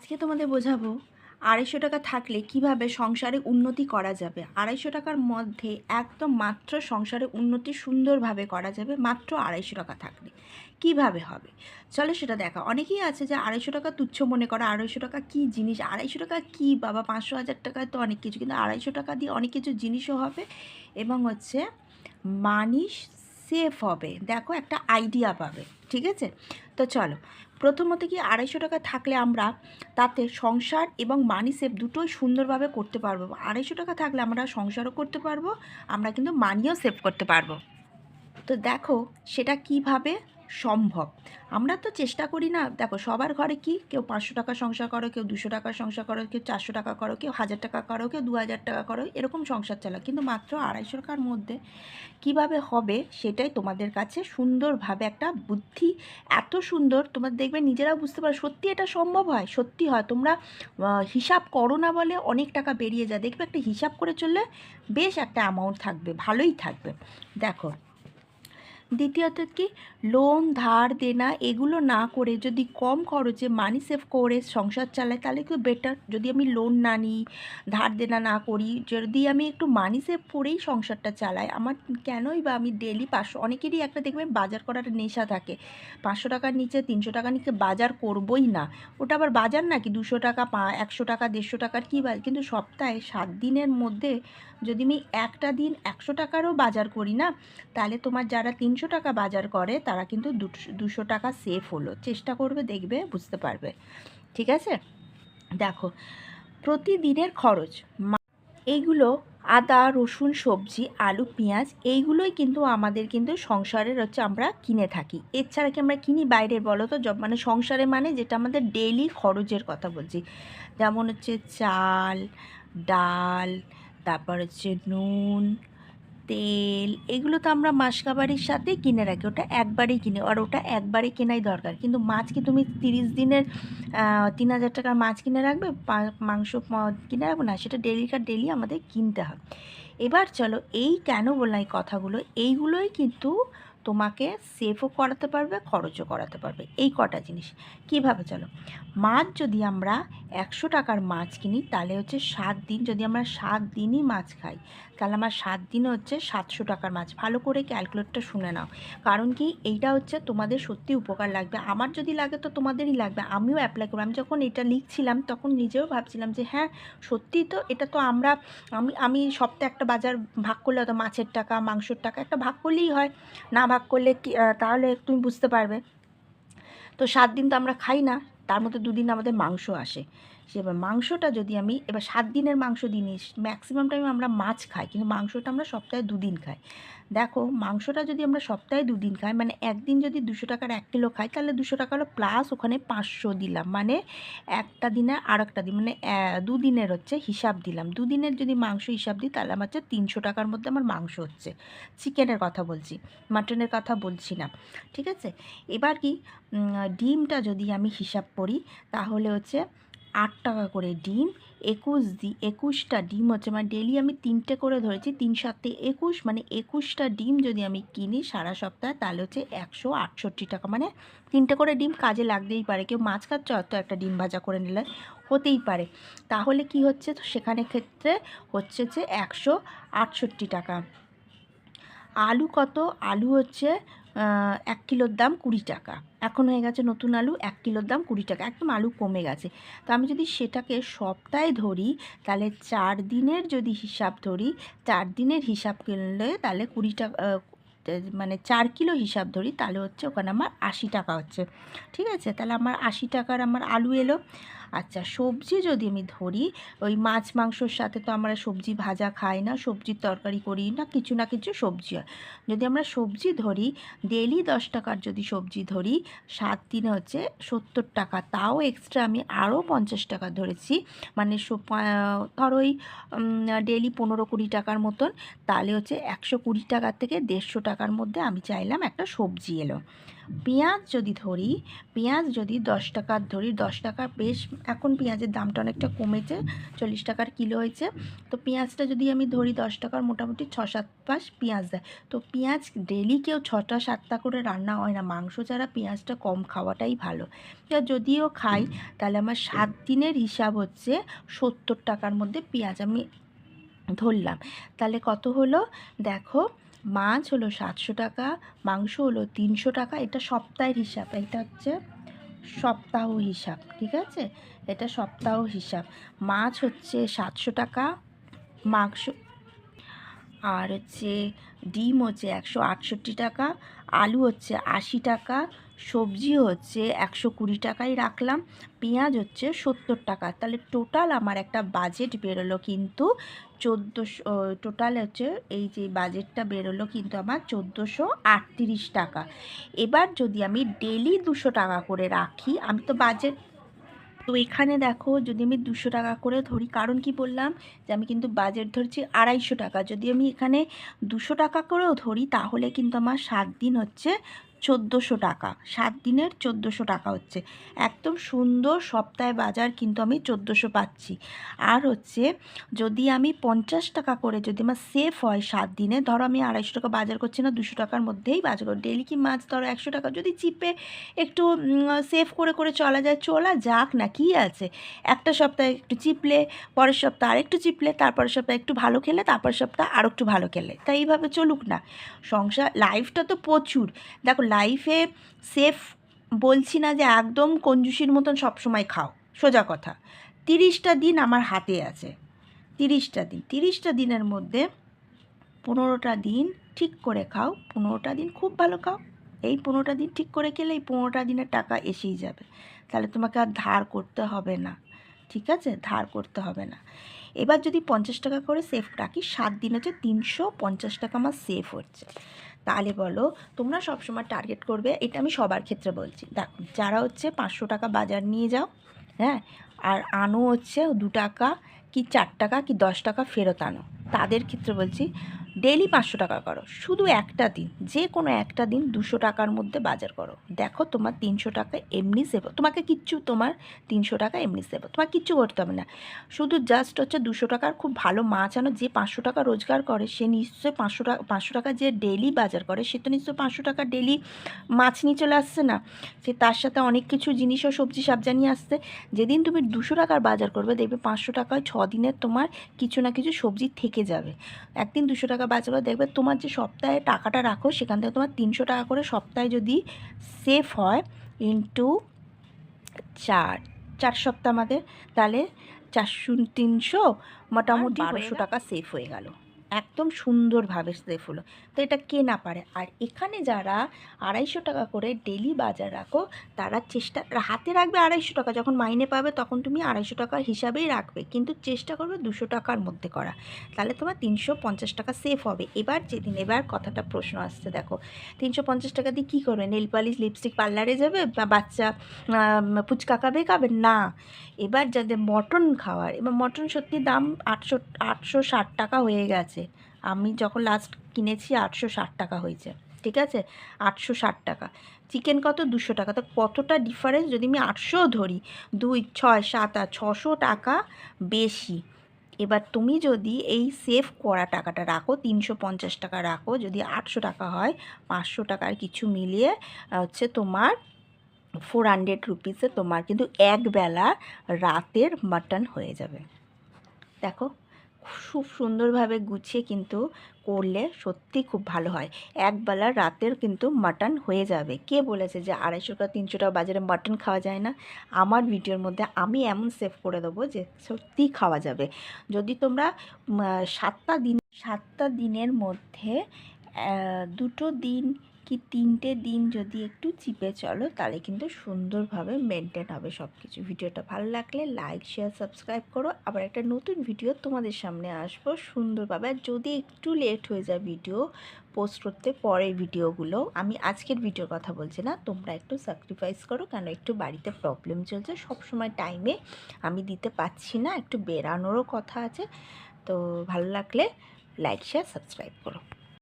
আজকে তোমাদের বোঝাবো আড়াইশো টাকা থাকলে কীভাবে সংসারে উন্নতি করা যাবে। আড়াইশো টাকার মধ্যে একদম মাত্র সংসারে উন্নতি সুন্দরভাবে করা যাবে, মাত্র আড়াইশো টাকা থাকলে। কীভাবে হবে? চলো সেটা দেখা। অনেকেই আছে যে আড়াইশো টাকা তুচ্ছ মনে করা, আড়াইশো টাকা কী জিনিস? আড়াইশো টাকা কী? বাবা, পাঁচশো হাজার টাকায় তো অনেক কিছু। কিন্তু আড়াইশো টাকা দিয়ে অনেক কিছু জিনিসও হবে এবং হচ্ছে মানি সেফ হবে। দেখো একটা আইডিয়া পাবে, ঠিক আছে? তো চলো প্রথমত কি আড়াইশো টাকা থাকলে আমরা তাতে সংসার এবং মানি সেভ দুটোই সুন্দরভাবে করতে পারব। আড়াইশো টাকা থাকলে আমরা সংসারও করতে পারব, আমরা কিন্তু মানিও সেভ করতে পারব। তো দেখো সেটা কীভাবে সম্ভব। আমরা তো চেষ্টা করি না, দেখো সবার ঘরে কি কেউ পাঁচশো টাকা সংসার করো, কেউ দুশো টাকার সংসার করো, কেউ চারশো টাকা করো, কেউ হাজার টাকা করো, কেউ দু হাজার টাকা করো, এরকম সংসার চালাও। কিন্তু মাত্র আড়াইশো টাকার মধ্যে কীভাবে হবে সেটাই তোমাদের কাছে সুন্দরভাবে একটা বুদ্ধি এত সুন্দর, তোমরা দেখবে নিজেরাও বুঝতে পারো সত্যি এটা সম্ভব হয়? সত্যি হয়। তোমরা হিসাব করো না বলে অনেক টাকা বেরিয়ে যায়। দেখবে একটা হিসাব করে চললে বেশ একটা অ্যামাউন্ট থাকবে, ভালোই থাকবে। দেখো দ্বিতীয়ত কি? লোন, ধার দেনা এগুলো না করে যদি কম খরচে মানি সেভ করে সংসার চালাই, তাহলে একটু বেটার যদি আমি লোন না নিই, ধার দেনা না করি, যদি আমি একটু মানি সেভ করেই সংসারটা চালাই, আমার কেনই বা আমি ডেলি পাঁচশো, অনেকেরই একটা দেখবেন বাজার করার নেশা থাকে। পাঁচশো টাকার নিচে, তিনশো টাকার নিচে বাজার করবই না। ওটা আবার বাজার নাকি? দুশো টাকা পা, একশো টাকা, দেড়শো টাকার কী বাজার? কিন্তু সপ্তাহে সাত দিনের মধ্যে যদি আমি একটা দিন একশো টাকারও বাজার করি না, তাহলে তোমার যারা তিনশো টাকা বাজার করে, তারা কিন্তু দুশো টাকা সেফ হলো। চেষ্টা করবে, দেখবে, বুঝতে পারবে। ঠিক আছে? দেখো, প্রতিদিনের খরচ এইগুলো আদা, রসুন, সবজি, আলু, পেঁয়াজ, এইগুলোই কিন্তু আমাদের কিন্তু সংসারের হচ্ছে আমরা কিনে থাকি। এছাড়া কি আমরা কিনি বাইরের, বলো তো? জব মানে সংসারে মানে যেটা আমাদের ডেইলি খরচের কথা বলছি। যেমন হচ্ছে চাল, ডাল, তারপর হচ্ছে নুন তেল, এগুলো তো আমরা মাসকাবারির সাথে কিনে রাখি। ওটা একবারেই কিনে, আর ওটা একবারে কেনাই দরকার। কিন্তু মাছ কি তুমি তিরিশ দিনের তিন হাজার টাকার মাছ কিনে রাখবে? মাংস কিনে রাখবে না, সেটা ডেলিকার ডেলি আমাদের কিনতে হবে এবার চলো, এই কেন বললাম এই কথাগুলো? এইগুলোই কিন্তু তোমাকে সেফও করাতে পারবে, খরচও করাতে পারবে। এই কটা জিনিস। কীভাবে চলো? মাছ যদি আমরা একশো টাকার মাছ কিনি, তাহলে হচ্ছে সাত দিন, যদি আমরা সাত দিনই মাছ খাই, তাহলে আমার সাত দিনে হচ্ছে সাতশো টাকার মাছ। ভালো করে ক্যালকুলেটটা শুনে নাও। কারণ কি? এইটা হচ্ছে তোমাদের সত্যি উপকার লাগবে। আমার যদি লাগে তো তোমাদেরই লাগবে। আমিও অ্যাপ্লাই করব। আমি যখন এটা লিখছিলাম, তখন নিজেও ভাবছিলাম যে হ্যাঁ সত্যি তো এটা তো আমরা, আমি আমি সপ্তাহে একটা বাজার ভাগ করলে হয়তো মাছের টাকা, মাংসর টাকা, একটা ভাগ করলেই হয়। না ভাগ করলে কি তাহলে তুমি বুঝতে পারবে। তো সাত দিন তো আমরা খাই না, তার মধ্যে দুদিন আমাদের মাংস আসে। সে এবার মাংসটা যদি আমি, এবার সাত দিনের মাংস দিনই ম্যাক্সিমাম টাইম আমরা মাছ খাই, কিন্তু মাংসটা আমরা সপ্তাহে দুদিন খাই। দেখো, মাংসটা যদি আমরা সপ্তাহে দুদিন খাই মানে একদিন যদি দুশো টাকার এক কিলো খাই, তাহলে দুশো টাকারও প্লাস ওখানে পাঁচশো দিলাম। মানে একটা দিনে আর একটা দিন মানে দুদিনের হচ্ছে হিসাব দিলাম। দুদিনের যদি মাংস হিসাব দিই, তাহলে আমার হচ্ছে তিনশো টাকার মধ্যে আমার মাংস হচ্ছে। চিকেনের কথা বলছি, মাটনের কথা বলছি না, ঠিক আছে? এবার কি ডিমটা যদি আমি হিসাব করি, তাহলে হচ্ছে আট টাকা করে ডিম, একুশ দি, একুশটা ডিম হচ্ছে মানে ডেলি আমি তিনটে করে ধরেছি, তিন সাতে একুশ মানে একুশটা ডিম যদি আমি কিনি সারা সপ্তাহে, তাহলে হচ্ছে একশো আটষট্টি টাকা মানে তিনটে করে ডিম কাজে লাগতেই পারে। কেউ মাছ খাচ্ছে, হয়তো একটা ডিম ভাজা করে নিলে, হতেই পারে। তাহলে কি হচ্ছে? তো সেখানে ক্ষেত্রে হচ্ছে যে একশো আটষট্টি টাকা। আলু কত? আলু হচ্ছে এক কিলোর দাম কুড়ি টাকা। এখন হয়ে গেছে নতুন আলু এক কিলোর দাম কুড়ি টাকা। একদম আলু কমে গেছে। তো আমি যদি সেটাকে সপ্তাহে ধরি, তাহলে চার দিনের যদি হিসাব ধরি, চার দিনের হিসাব কিনলে তাহলে কুড়ি টাকা মানে চার কিলো হিসাব ধরি, তাহলে হচ্ছে ওখানে আমার আশি টাকা হচ্ছে। ঠিক আছে? তাহলে আমার আশি টাকার আমার আলু এলো। আচ্ছা সবজি যদি আমি ধরি, ওই মাছ মাংসর সাথে তো আমরা সবজি ভাজা খাই না, সবজির তরকারি করি না, কিছু না কিছু সবজি হয়। যদি আমরা সবজি ধরি ডেলি দশ টাকার যদি সবজি ধরি, সাত দিনে হচ্ছে সত্তর টাকা। তাও এক্সট্রা আমি আরও পঞ্চাশ টাকা ধরেছি। মানে ধরো ওই ডেলি পনেরো কুড়ি টাকার মতন, তাহলে হচ্ছে একশো কুড়ি টাকার থেকে দেড়শো টাকার মধ্যে আমি চাইলাম একটা সবজি এলো। পেঁয়াজ যদি ধরি, পেঁয়াজ যদি দশ টাকার ধরি, দশ টাকা বেশ, এখন পেঁয়াজের দামটা অনেকটা কমেছে, চল্লিশ টাকার কিলো হয়েছে। তো পেঁয়াজটা যদি আমি ধরি, দশ টাকার মোটামুটি ছ সাত পাশ পেঁয়াজ দেয়। তো পেঁয়াজ ডেলি কেউ ছটা সাতটা করে রান্না হয় না, মাংস ছাড়া পেঁয়াজটা কম খাওয়াটাই ভালো। যদিও খাই, তাহলে আমার সাত দিনের হিসাব হচ্ছে সত্তর টাকার মধ্যে পেঁয়াজ আমি ধরলাম। তাহলে কত হলো? দেখো মাছ হলো সাতশো টাকা, মাংস হলো তিনশো টাকা। এটা সপ্তাহের হিসাব, এটা হচ্ছে সপ্তাহ হিসাব, ঠিক আছে? এটা সপ্তাহ হিসাব। মাছ হচ্ছে সাতশো টাকা, মাংস আর হচ্ছে ডিম হচ্ছে একশো আটষট্টি টাকা, আলু হচ্ছে আশি টাকা, সবজি হচ্ছে একশো কুড়ি টাকাই রাখলাম, পেঁয়াজ হচ্ছে সত্তর টাকা। তাহলে টোটাল আমার একটা বাজেট বেরোলো কিন্তু চোদ্দোশো টোটাল হচ্ছে এই যে বাজেটটা বেরোলো কিন্তু আমার চোদ্দোশো আটত্রিশ টাকা। এবার যদি আমি ডেলি দুশো টাকা করে রাখি, আমি তো বাজেট তো এখানে দেখো যদি আমি দুশো টাকা করে ধরি, কারণ কি বললাম? যে আমি কিন্তু বাজেট ধরছি আড়াইশো টাকা। যদি আমি এখানে দুশো টাকা করেও ধরি, তাহলে কিন্তু আমার সাত দিন হচ্ছে চোদ্দোশো টাকা। সাত দিনের চোদ্দোশো টাকা হচ্ছে। একদম সুন্দর সপ্তাহে বাজার কিন্তু আমি চোদ্দোশো পাচ্ছি। আর হচ্ছে যদি আমি পঞ্চাশ টাকা করে যদি আমার সেফ হয় সাত দিনে, ধরো আমি আড়াইশো টাকা বাজার করছি না, দুশো টাকার মধ্যেই বাজার করো ডেলি কি মাছ ধরো একশো টাকা? যদি চিপে একটু সেভ করে করে চলা যায়, চলা যাক না, কি আছে? একটা সপ্তাহে একটু চিপলে, পরের সপ্তাহে আরেকটু চিপলে, তারপরের সপ্তাহে একটু ভালো খেলে, তারপরের সপ্তাহে আরও একটু ভালো খেলে। তাই এইভাবে চলুক না। সংসার লাইফটা তো প্রচুর। দেখো লাইফে সেফ বলছি না যে একদম কঞ্জুসির মতন সবসময় খাও। সোজা কথা। তিরিশটা দিন আমার হাতে আছে। তিরিশটা দিন। তিরিশটা দিনের মধ্যে পনেরোটা দিন ঠিক করে খাও। পনেরোটা দিন খুব ভালো খাও। এই পনেরোটা দিন ঠিক করে খেলে এই পনেরোটা দিনের টাকা এসেই যাবে। তাহলে তোমাকে আর ধার করতে হবে না। ঠিক আছে? ধার করতে হবে না। এবার যদি পঞ্চাশ টাকা করে সেফ রাখি, সাত দিন হচ্ছে তিনশো পঞ্চাশ টাকা আমার সেফ হচ্ছে। তাহলে বলো, তোমরা সবসময় টার্গেট করবে, এটা আমি সবার ক্ষেত্রে বলছি। দেখো, যারা হচ্ছে পাঁচশো টাকা বাজার নিয়ে যাও হ্যাঁ আর আনো হচ্ছে দু টাকা কি চার টাকা কি দশ টাকা ফেরত আনো, তাদের ক্ষেত্রে বলছি ডেলি পাঁচশো টাকা করো। শুধু একটা দিন যে কোনো একটা দিন দুশো টাকার মধ্যে বাজার করো। দেখো তোমার তিনশো টাকা এমনি সেভ তোমাকে কিচ্ছু, তোমার তিনশো টাকা এমনি সেভ তোমার কিচ্ছু করতে হবে না। শুধু জাস্ট হচ্ছে দুশো টাকার খুব ভালো মাছ আনো, যে পাঁচশো টাকা রোজগার করে, সে নিশ্চয়ই পাঁচশো টাকা পাঁচশো টাকা যে ডেলি বাজার করে, সে তো নিশ্চয়ই পাঁচশো টাকা ডেলি মাছ নিয়ে চলে আসছে না। সে তার সাথে অনেক কিছু জিনিসও সবজি সাবজা নিয়ে আসছে। যেদিন তুমি দুশো টাকার বাজার করবে, দেখবে পাঁচশো টাকায় ছ দিনের তোমার কিছু না কিছু সবজি থেকে যাবে। একদিন দুশো টাকা বাজার বাঁচাবে দেখবে তোমার যে সপ্তাহে টাকাটা রাখো সেখান থেকে তোমার তিনশো টাকা করে সপ্তাহে যদি সেফ হয় ইন্টু চার চার সপ্তাহ আমাদের তাহলে চারশো তিনশো মোটামুটি বারোশো টাকা সেফ হয়ে গেল। একদম সুন্দরভাবে সেফ হলো তো এটা কে না পারে? আর এখানে যারা আড়াইশো টাকা করে ডেলি বাজার রাখো, তারা চেষ্টা, হাতে রাখবে আড়াইশো টাকা। যখন মাইনে পাবে তখন তুমি আড়াইশো টাকার হিসাবেই রাখবে। কিন্তু চেষ্টা করবে দুশো টাকার মধ্যে করা। তাহলে তোমার তিনশো পঞ্চাশ টাকা সেফ হবে। এবার যেদিন, এবার কথাটা প্রশ্ন আসছে, দেখো। তিনশো পঞ্চাশ টাকা দিয়ে কী করবে? নেল পালিশ লিপস্টিক পার্লারে যাবে? বা বাচ্চা ফুচকা খাবে খাবে? না। এবার যাদের মটন খাওয়ার, এবার মটন সত্যি দাম আটশো আটশো ষাট টাকা হয়ে গেছে। আমি যখন লাস্ট কিনেছি আটশো ষাট টাকা হয়েছে, ঠিক আছে? আটশো ষাট টাকা। চিকেন কত? দুশো টাকা। তো কতটা ডিফারেন্স যদি আমি আটশো ধরি, দুই, ছয়, সাত, আট, ছশো টাকা বেশি। এবার তুমি যদি এই সেভ করা টাকাটা রাখো, তিনশো পঞ্চাশ টাকা রাখো, যদি আটশো টাকা হয়, পাঁচশো টাকার কিছু মিলিয়ে হচ্ছে তোমার ফোর হান্ড্রেড রুপিসে তোমার কিন্তু একবেলা রাতের মাটন হয়ে যাবে। দেখো খুব সুন্দরভাবে গুছিয়ে কিন্তু করলে সত্যি খুব ভালো হয়। একবেলা রাতের কিন্তু মাটন হয়ে যাবে। কে বলেছে যে আড়াইশো টাকা, তিনশো টাকা বাজারে মাটন খাওয়া যায় না? আমার ভিডিওর মধ্যে আমি এমন সেভ করে দেবো যে সত্যি খাওয়া যাবে। যদি তোমরা সাতটা দিন, সাতটা দিনের মধ্যে দুটো দিন কি তিনটে দিন যদি একটু চিপে চলো, তাহলে কিন্তু সুন্দরভাবে মেনটেন হবে সব কিছু ভিডিওটা ভালো লাগলে লাইক শেয়ার সাবস্ক্রাইব করো। আবার একটা নতুন ভিডিও তোমাদের সামনে আসব সুন্দরভাবে। আর যদি একটু লেট হয়ে যায় ভিডিও পোস্ট করতে পরের ভিডিওগুলো আমি আজকের ভিডিওর কথা বলছি না, তোমরা একটু স্যাক্রিফাইস করো। কেন একটু বাড়িতে প্রবলেম চলছে সব সময় টাইমে আমি দিতে পারছি না, একটু বেরানোরও কথা আছে। তো ভালো লাগলে লাইক শেয়ার সাবস্ক্রাইব করো।